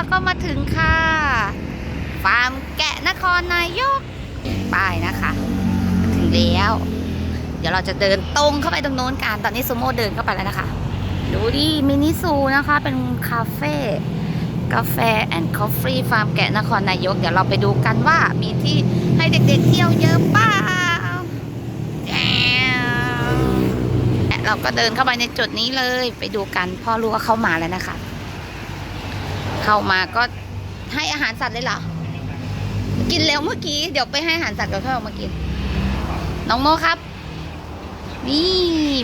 เราก็มาถึงค่ะฟาร์มแกะนครนายกป้ายนะคะ ถึงแล้ว เดี๋ยวเราจะเดินตรงเข้าไปตรงโน้นกันตอนนี้ซูโม่เดินเข้าไปแล้วนะคะ ดูดิมินิซูนะคะเป็นคาเฟ่กาแฟแอนด์คอฟฟี่ฟาร์มแกะนครนายก เดี๋ยวเราไปดูกันว่ามีที่ให้เด็กๆเที่ยวเยอะเปล่าแจ๋วเราก็เดินเข้าไปในจุดนี้เลย ไปดูกันพ่อรู้ว่าเข้ามาแล้วนะคะ เข้ามาก็ให้อาหารสัตว์เลยเหรอ กินแล้วเมื่อกี้ เดี๋ยวไปให้อาหารสัตว์กับพ่อมากิน น้องโมครับ นี่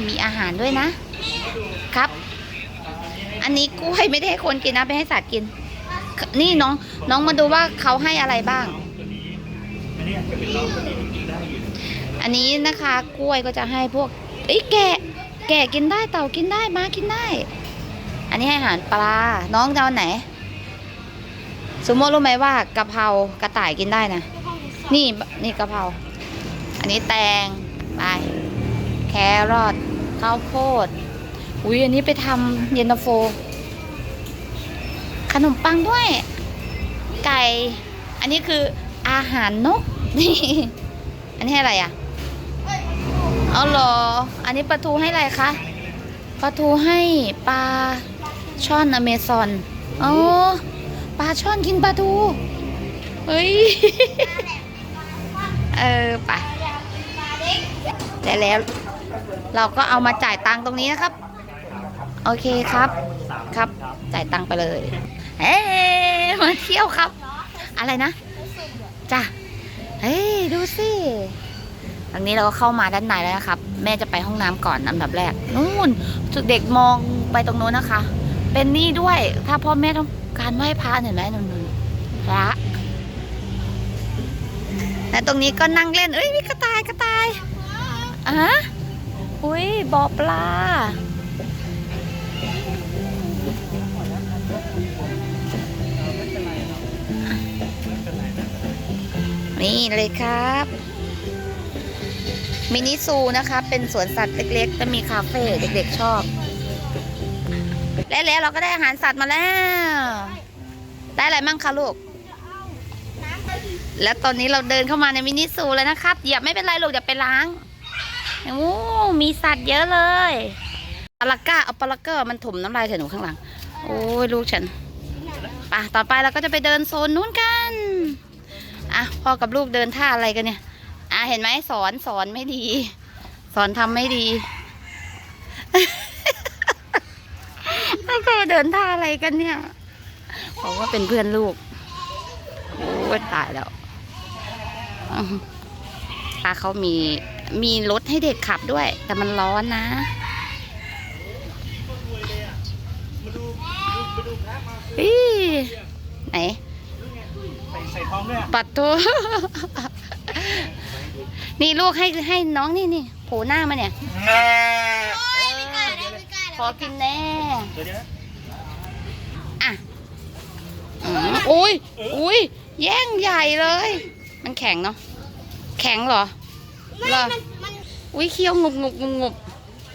มีอาหารด้วยนะ ครับ อันนี้กล้วยไม่ได้ให้คนกินนะไปให้สัตว์กิน นี่น้อง น้องมาดูว่าเขาให้อะไรบ้าง อันนี้นะคะ กล้วยก็จะให้พวกเอ้แกะ แกะกินได้เต่ากินได้ม้ากินได้ อันนี้ให้อาหารปลา น้องจะเอาไหน สมมติรู้ไหมว่ากะเพรากระต่ายกินได้นะ นี่นี่กะเพรา อันนี้แตงไปแครอทข้าวโพด อุ้ยอันนี้ไปทำเย็นตาโฟ ขนมปังด้วย ไก่ อันนี้คืออาหารนก นี่ อันนี้ให้อะไรอะเอาเหรอ อันนี้ปลาทูให้อะไรคะ ปลาทูให้ปลาช่อนอเมซอน อ๋อ ปลาช่อนกินปลาทูเฮ้ย เออไปแต่แล้ว เราก็เอามาจ่ายตังค์ตรงนี้นะครับ โอเคครับครับ จ่ายตังค์ไปเลยเอ้มาเที่ยวครับ อะไรนะจ้ะเฮ้ยดูสิตอนนี้เราก็เข้ามาด้านในแล้วนะครับ แม่จะไปห้องน้ำก่อนอันดับแรกนู่นจุดเด็กมองไปตรงโน้นนะคะ เป็นนี่ด้วย ถ้าพ่อแม่ต้องการไหว้พระเห็นไหมนู่นพระและตรงนี้ก็นั่งเล่นเอ้ยมีกระต่ายกระต่ายอะอุ้ยบ่อปลานี่เลยครับ มินิซูนะคะ เป็นสวนสัตว์เล็กๆจะมีคาเฟ่เด็กๆชอบ และแล้วเราก็ได้อาหารสัตว์มาแล้ว ได้อะไรมั่งคะลูก และตอนนี้เราเดินเข้ามาในมินิซูแล้วนะครับอย่าไม่เป็นไรลูกอย่าไปล้างโอ้มีสัตว์เยอะเลยปลาก้าเอาปลาเกอร์มันถมน้ำลายใส่หนูข้างหลัง โอ้ยลูกฉันไปต่อไปเราก็จะไปเดินโซนนู้นกันอะพ่อกับลูกเดินท่าอะไรกันเนี่ยอะเห็นไหมสอนสอนไม่ดี สอนทำไม่ดี เดินท่าอะไรกันเนี่ยบอกว่าเป็นเพื่อนลูกโอ้ยตายแล้วอืมตาเขามีมีรถให้เด็กขับด้วย แต่มันร้อนนะอีไหนใส่ท้องด้วยปัดตัวนี่ลูกให้ให้น้องนี่นี่โผล่หน้ามาเนี่ยขอกินแน่เดี๋ยวเดี๋ยว อะอืมอุ้ยอุ้ยแย่งใหญ่เลย มันแข็งเนาะ แข็งเหรอเหรอมันมันอุ้ยเคี้ยวงุบงุบงุบงุบ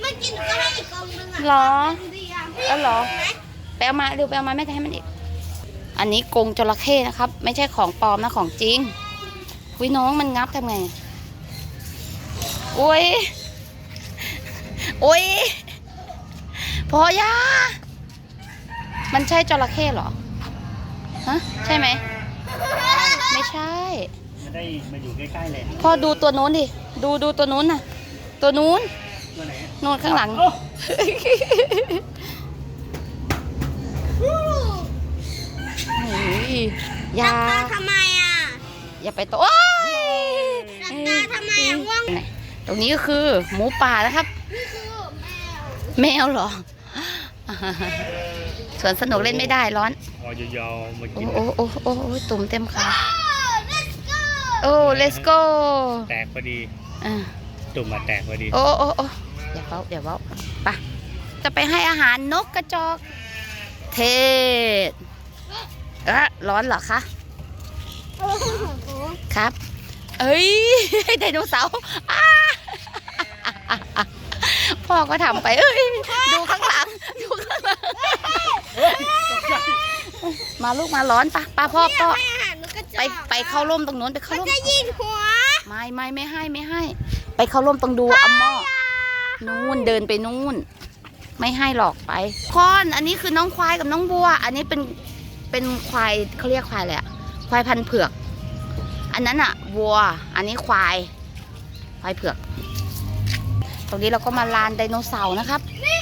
มันกินก็ให้อีกกองนึงอะเหรอดีอะเออเหรอไปเอามาเร็วไปเอามาแม่จะให้มันอีก อันนี้กรงจระเข้นะครับ ไม่ใช่ของปลอมนะของจริงอุ้ยน้องมันงับทำไงอุ้ยอุ้ยพอยา มันใช่จระเข้เหรอ ฮะ ใช่ไหม ไม่ใช่จะได้มาอยู่ใกล้ๆเลยพ่อดูตัวนู้นดิ ดูดูตัวนู้นน่ะ ตัวนู้นตัวไหนนู้นข้างหลัง โอ้เฮ้ยอยาตาทำไมอะอย่าไปตัวโอ๊ยหลับตาทำไมอะง่วงไหนตรงนี้ก็คือหมูป่านะครับ นี่คือแมว แมวเหรอ สวนสนุกเล่นไม่ได้ร้อนคอยาวๆมาโอ้กินโอ้โอ้โอ้โอ้ตุ่มเต็มขา let's go โอ้ let's go แตกพอดีอ่า ตุ่มมาแตกพอดี โอ้โอ้โอ้อย่าเว้าอย่าเว้าไปจะไปให้อาหารนกกระจอก เทศเอะร้อนเหรอคะโอ้โหครับ เอ้ย ไดโนเสาร์อ้าพ่อก็ทำไป เอ้ย ดูข้างหลัง ดูข้างหลัง ตกใจ มาลูกมาร้อนปะป้าพ่อพ่อให้อาหารนกกระจอกไปไปเข้าร่มตรงนู้นไปเข้ามันร่ม จะยิงหัวไม่ไม่ไม่ให้ไม่ให้ ไปเข้าร่มตรงดูอัมหมอนู่นเดินไปนู่น ไม่ให้หรอกไปคอนอันนี้คือน้องควายกับน้องบัว อันนี้เป็นเป็นควายเขาเรียกควายอะไรอะควายพันธุ์เผือก อันนั้นอะวัว อันนี้ควายควายเผือก ตรงนี้เราก็มาลานไดโนเสาร์นะครับ นี่